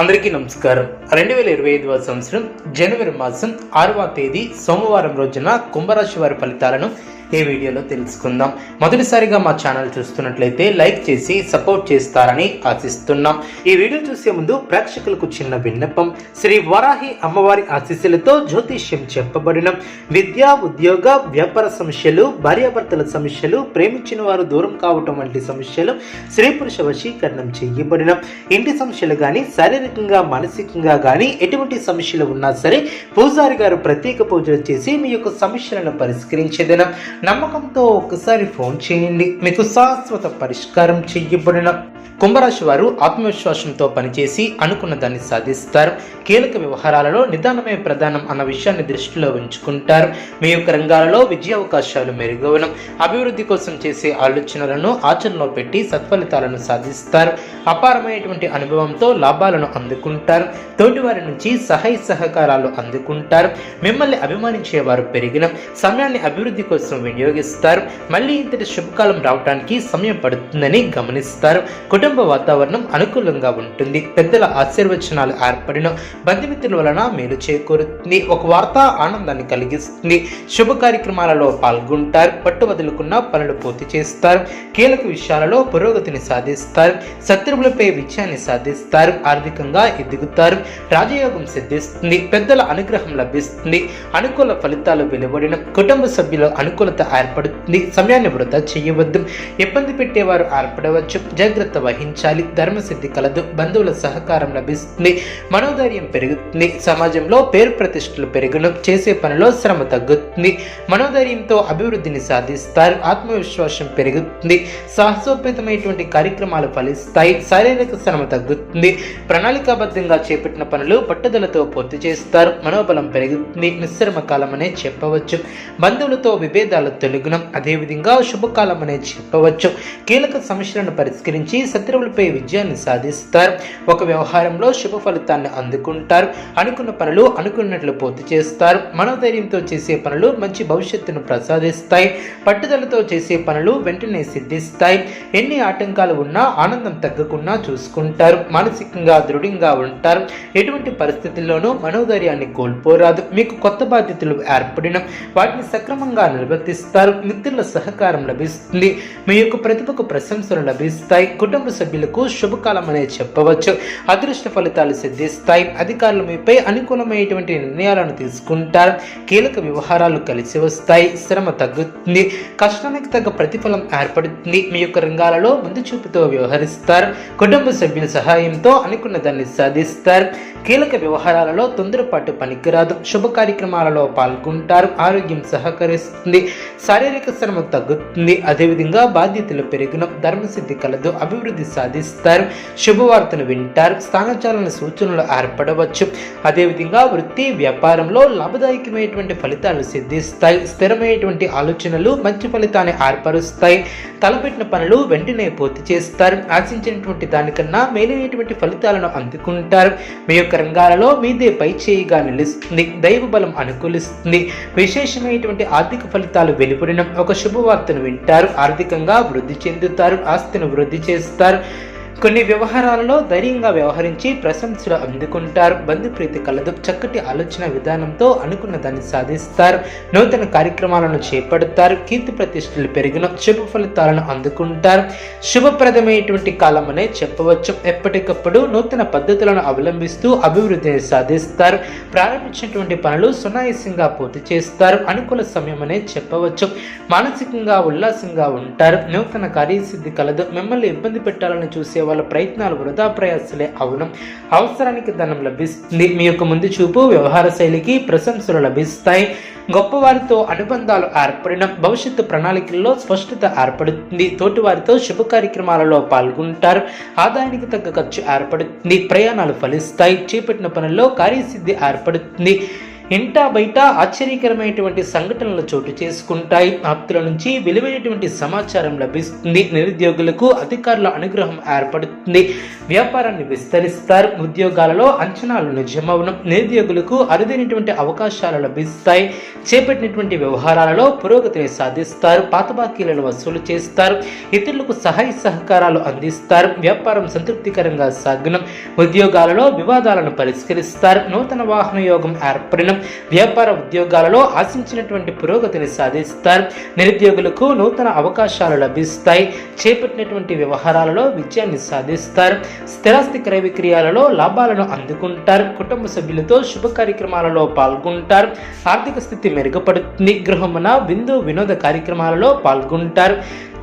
అందరికీ నమస్కారం. రెండు వేల ఇరవై ఐదవ సంవత్సరం జనవరి మాసం ఆరవ తేదీ సోమవారం రోజున కుంభరాశి వారి ఫలితాలను ఈ వీడియోలో తెలుసుకుందాం. మొదటిసారిగా మా ఛానల్ చూస్తున్నట్లయితే లైక్ చేసి సపోర్ట్ చేస్తారని ఆశిస్తున్నాం. ఈ వీడియో చూసే ముందు ప్రేక్షకులకు చిన్న విన్నపం. శ్రీ వరాహి అమ్మవారి ఆశీస్సులతో జ్యోతిష్యం చెప్పబడిన విద్య ఉద్యోగ వ్యాపార సమస్యలు భార్యాభర్తల సమస్యలు ప్రేమించిన వారు దూరం కావటం వంటి సమస్యలు స్త్రీ పురుష వశీకరణం చేయబడిన ఇంటి సమస్యలు కానీ శారీరకంగా మానసికంగా కానీ ఎటువంటి సమస్యలు ఉన్నా సరే పూజారి గారు ప్రత్యేక పూజలు చేసి మీ యొక్క సమస్యలను పరిష్కరించేదనం. నమ్మకంతో ఒకసారి ఫోన్ చేయండి. మీకు శాశ్వత పరిష్కారం చేయబడిన కుంభరాశి వారు ఆత్మవిశ్వాసంతో పనిచేసి అనుకున్న దాన్ని సాధిస్తారు. కీలక వ్యవహారాలలో నిదానమే ప్రధానం అన్న విషయాన్ని దృష్టిలో ఉంచుకుంటారు. మీ యొక్క రంగాలలో విజయ అవకాశాలు మెరుగవడం అభివృద్ధి కోసం చేసే ఆలోచనలను ఆచరణలో పెట్టి సత్ఫలితాలను సాధిస్తారు. అపారమైనటువంటి అనుభవంతో లాభాలను అందుకుంటారు. తోటివారి నుంచి సహాయ సహకారాలు అందుకుంటారు. మిమ్మల్ని అభిమానించేవారు పెరిగిన సమయాన్ని అభివృద్ధి కోసం వినియోగిస్తారు. మళ్ళీ ఇంతటి శుభకాలం రావడానికి సమయం పడుతుందని గమనిస్తారు. కుటుంబ కుటుంబ వాతావరణం అనుకూలంగా ఉంటుంది. పెద్దల ఆశీర్వచనాలు ఏర్పడిన బంధుమిత్రుల వలన మేలు చేకూరుతుంది. ఒక వార్త ఆనందాన్ని కలిగిస్తుంది. శుభ కార్యక్రమాలలో పాల్గొంటారు. పట్టు వదులుకున్న పనులు పూర్తి చేస్తారు. కీలక విషయాలలో పురోగతిని సాధిస్తారు. శత్రువులపై విజయాన్ని సాధిస్తారు. ఆర్థికంగా ఎదుగుతారు. రాజయోగం సిద్ధిస్తుంది. పెద్దల అనుగ్రహం లభిస్తుంది. అనుకూల ఫలితాలు వెలువడిన కుటుంబ సభ్యుల అనుకూలత ఏర్పడుతుంది. సమయాన్ని వృధా చేయవద్దు. ఇబ్బంది పెట్టేవారు ఏర్పడవచ్చు. జాగ్రత్త వహించాలి ధర్మసిద్ధి కలదు. బంధువుల సహకారం లభిస్తుంది. మనోధైర్యం పెరుగుతుంది. సమాజంలో పేరు ప్రతిష్టలు పెరుగును. చేసే పనిలో శ్రమ తగ్గుతుంది. మనోధైర్యంతో అభివృద్ధిని సాధిస్తారు. ఆత్మవిశ్వాసం పెరుగుతుంది. సాహసోపేతమైనటువంటి కార్యక్రమాలు ఫలిస్తాయి. శారీరక శ్రమ తగ్గుతుంది. ప్రణాళికాబద్ధంగా చేపట్టిన పనులు పట్టుదలతో పూర్తి చేస్తారు. మనోబలం పెరుగుతుంది. మిశ్రమ కాలం అనే చెప్పవచ్చు. బంధువులతో విభేదాలు తొలగునం. అదేవిధంగా శుభకాలం అనే చెప్పవచ్చు. కీలక సమస్యలను పరిష్కరించి శత్రువులపై విజయాన్ని సాధిస్తారు. ఒక వ్యవహారంలో శుభ ఫలితాన్ని అందుకుంటారు. అనుకున్న పనులు అనుకున్నట్లు పూర్తి చేస్తారు. మనోధైర్యంతో చేసే పనులు మంచి భవిష్యత్తును ప్రసాదిస్తాయి. పట్టుదలతో చేసే పనులు వెంటనే సిద్ధిస్తాయి. ఎన్ని ఆటంకాలు ఉన్నా ఆనందం తగ్గకుండా చూసుకుంటారు. మానసికంగా దృఢంగా ఉంటారు. ఎటువంటి పరిస్థితుల్లోనూ మనోధైర్యాన్ని కోల్పోరాదు. మీకు కొత్త బాధ్యతలు ఏర్పడిన వాటిని సక్రమంగా నిర్వర్తిస్తారు. మిత్రుల సహకారం లభిస్తుంది. మీ యొక్క ప్రతిభకు ప్రశంసలు లభిస్తాయి. కుటుంబ సభ్యులకు శుభకాలం అనే చెప్పవచ్చు. అదృష్ట ఫలితాలు సిద్ధిస్తాయి. అధికారులు మీపై అనుకూలమైనటువంటి నిర్ణయాలను తీసుకుంటారు. కీలక వ్యవహారాలు కలిసి వస్తాయి. శ్రమ తగ్గుతుంది. కష్టానికి తగ్గ ప్రతిఫలం ఏర్పడుతుంది. మీ యొక్క రంగాలలో ముందు చూపుతో వ్యవహరిస్తారు. కుటుంబ సభ్యుల సహాయంతో అనుకున్న దాన్ని సాధిస్తారు. కీలక వ్యవహారాలలో తొందరపాటు పనికిరాదు. శుభ కార్యక్రమాలలో పాల్గొంటారు. ఆరోగ్యం సహకరిస్తుంది. శారీరక శ్రమ తగ్గుతుంది. అదేవిధంగా బాధ్యతలు పెరిగిన ధర్మసిద్ధి కలదు అభివృద్ధి సాధిస్తారు. శుభవార్తను వింటారు. స్థానచాలన సూచనలు ఏర్పడవచ్చు. అదేవిధంగా వృత్తి వ్యాపారంలో లాభదాయకమైనటువంటి ఫలితాలు సిద్ధిస్తాయి. స్థిరమైనటువంటి ఆలోచనలు మంచి ఫలితాన్ని ఏర్పరుస్తాయి. తలపెట్టిన పనులు వెంటనే పూర్తి చేస్తారు. ఆశించినటువంటి దానికన్నా మేలైనటువంటి ఫలితాలను అందుకుంటారు. మీ యొక్క రంగాలలో మీదే పై చేయిగా నిలుస్తుంది. దైవ బలం అనుకూలిస్తుంది. విశేషమైనటువంటి ఆర్థిక ఫలితాలు వెలువడిన ఒక శుభవార్తను వింటారు. ఆర్థికంగా వృద్ధి చెందుతారు. ఆస్తిని వృద్ధి చేస్తారు. kadar కొన్ని వ్యవహారాలలో ధైర్యంగా వ్యవహరించి ప్రశంసలు అందుకుంటారు. బంధుప్రీతి కలదు. చక్కటి ఆలోచన విధానంతో అనుకున్న దాన్ని సాధిస్తారు. నూతన కార్యక్రమాలను చేపడతారు. కీర్తి ప్రతిష్టలు పెరిగిన శుభ ఫలితాలను అందుకుంటారు. శుభప్రదమైనటువంటి కాలం అనే చెప్పవచ్చు. ఎప్పటికప్పుడు నూతన పద్ధతులను అవలంబిస్తూ అభివృద్ధిని సాధిస్తారు. ప్రారంభించినటువంటి పనులు సునాయాసంగా పూర్తి చేస్తారు. అనుకూల సమయం అనే చెప్పవచ్చు. మానసికంగా ఉల్లాసంగా ఉంటారు. నూతన కార్యసిద్ధి కలదు. మిమ్మల్ని ఇబ్బంది పెట్టాలని చూసే వాళ్ళ ప్రయత్నాలు వృధా ప్రయాసలే అవును. అవసరానికి ధనం లభిస్తుంది. మీ యొక్క ముందు చూపు వ్యవహార శైలికి ప్రశంసలు లభిస్తాయి. గొప్పవారితో అనుబంధాలు ఏర్పడిన భవిష్యత్తు ప్రణాళికల్లో స్పష్టత ఏర్పడుతుంది. తోటివారితో శుభ కార్యక్రమాలలో పాల్గొంటారు. ఆదాయానికి తగ్గ ఖర్చు ఏర్పడుతుంది. ప్రయాణాలు ఫలిస్తాయి. చేపట్టిన పనుల్లో కార్యసిద్ధి ఏర్పడుతుంది. ఇంటా బయట ఆశ్చర్యకరమైనటువంటి సంఘటనలు చోటు చేసుకుంటాయి. ఆప్తుల నుంచి విలువైనటువంటి సమాచారం లభిస్తుంది. నిరుద్యోగులకు అధికారుల అనుగ్రహం ఏర్పడుతుంది. వ్యాపారాన్ని విస్తరిస్తారు. ఉద్యోగాలలో అంచనాలు నిజమవడం నిరుద్యోగులకు అరుదైనటువంటి అవకాశాలు లభిస్తాయి. చేపట్టినటువంటి వ్యవహారాలలో పురోగతిని సాధిస్తారు పాత బాకీలను వసూలు చేస్తారు ఇతరులకు సహాయ సహకారాలు అందిస్తారు వ్యాపారం సంతృప్తికరంగా సాగనం ఉద్యోగాలలో వివాదాలను పరిష్కరిస్తారు నూతన వాహన యోగం ఏర్పడడం వ్యాపార ఉద్యోగాలలో ఆశించినటువంటి పురోగతిని సాధిస్తారు నిరుద్యోగులకు నూతన అవకాశాలు లభిస్తాయి చేపట్టినటువంటి వ్యవహారాలలో విజయాన్ని సాధిస్తారు స్థిరాస్తి క్రయ విక్రయాలలో లాభాలను అందుకుంటారు కుటుంబ సభ్యులతో శుభ కార్యక్రమాలలో పాల్గొంటారు ఆర్థిక స్థితి మెరుగుపడుతుంది. గృహమున విందు వినోద కార్యక్రమాలలో పాల్గొంటారు.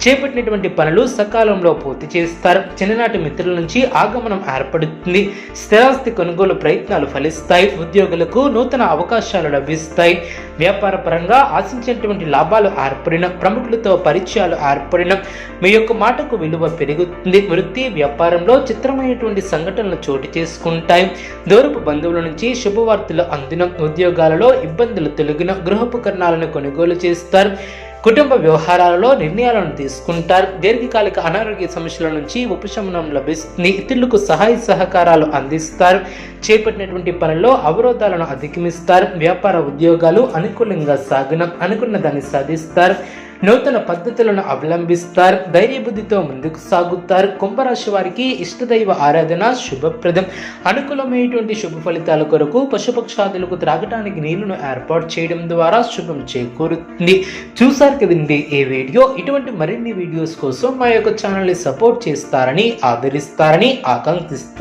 చేపట్టినటువంటి పనులు సకాలంలో పూర్తి చేస్తారు. చిన్ననాటి మిత్రుల నుంచి ఆగమనం ఏర్పడుతుంది. స్థిరాస్తి కొనుగోలు ప్రయత్నాలు ఫలిస్తాయి. ఉద్యోగులకు నూతన అవకాశాలు లభిస్తాయి. వ్యాపార పరంగా ఆశించినటువంటి లాభాలు ఏర్పడిన ప్రముఖులతో పరిచయాలు ఏర్పడిన మీ యొక్క మాటకు విలువ పెరుగుతుంది. వృత్తి వ్యాపారంలో చిత్రమైనటువంటి సంఘటనలు చోటు చేసుకుంటాయి. దూరపు బంధువుల నుంచి శుభవార్తలు అందిన ఉద్యోగాలలో ఇబ్బందులు తొలగిన గృహోపకరణాలను కొనుగోలు చేస్తారు. కుటుంబ వ్యవహారాలలో నిర్ణయాలను తీసుకుంటారు. దీర్ఘకాలిక అనారోగ్య సమస్యల నుంచి ఉపశమనం లభిస్తుంది. ఇతరులకు సహాయ సహకారాలు అందిస్తారు. చేపట్టినటువంటి పనుల్లో అవరోధాలను అధిగమిస్తారు. వ్యాపార ఉద్యోగాలు అనుకూలంగా సాగనం అనుకున్న దాన్ని సాధిస్తారు. నూతన పద్ధతులను అవలంబిస్తారు ధైర్యబుద్ధితో ముందుకు సాగుతారు. కుంభరాశి వారికి ఇష్టదైవ ఆరాధన శుభప్రదం. అనుకూలమైనటువంటి శుభ ఫలితాల కొరకు పశుపక్షాదులకు త్రాగటానికి నీళ్ళను ఏర్పాటు చేయడం ద్వారా శుభం చేకూరుతుంది. చూసారు కదండి ఈ వీడియో. ఇటువంటి మరిన్ని వీడియోస్ కోసం మా యొక్క ఛానల్ని సపోర్ట్ చేస్తారని ఆదరిస్తారని ఆకాంక్షిస్తున్నాను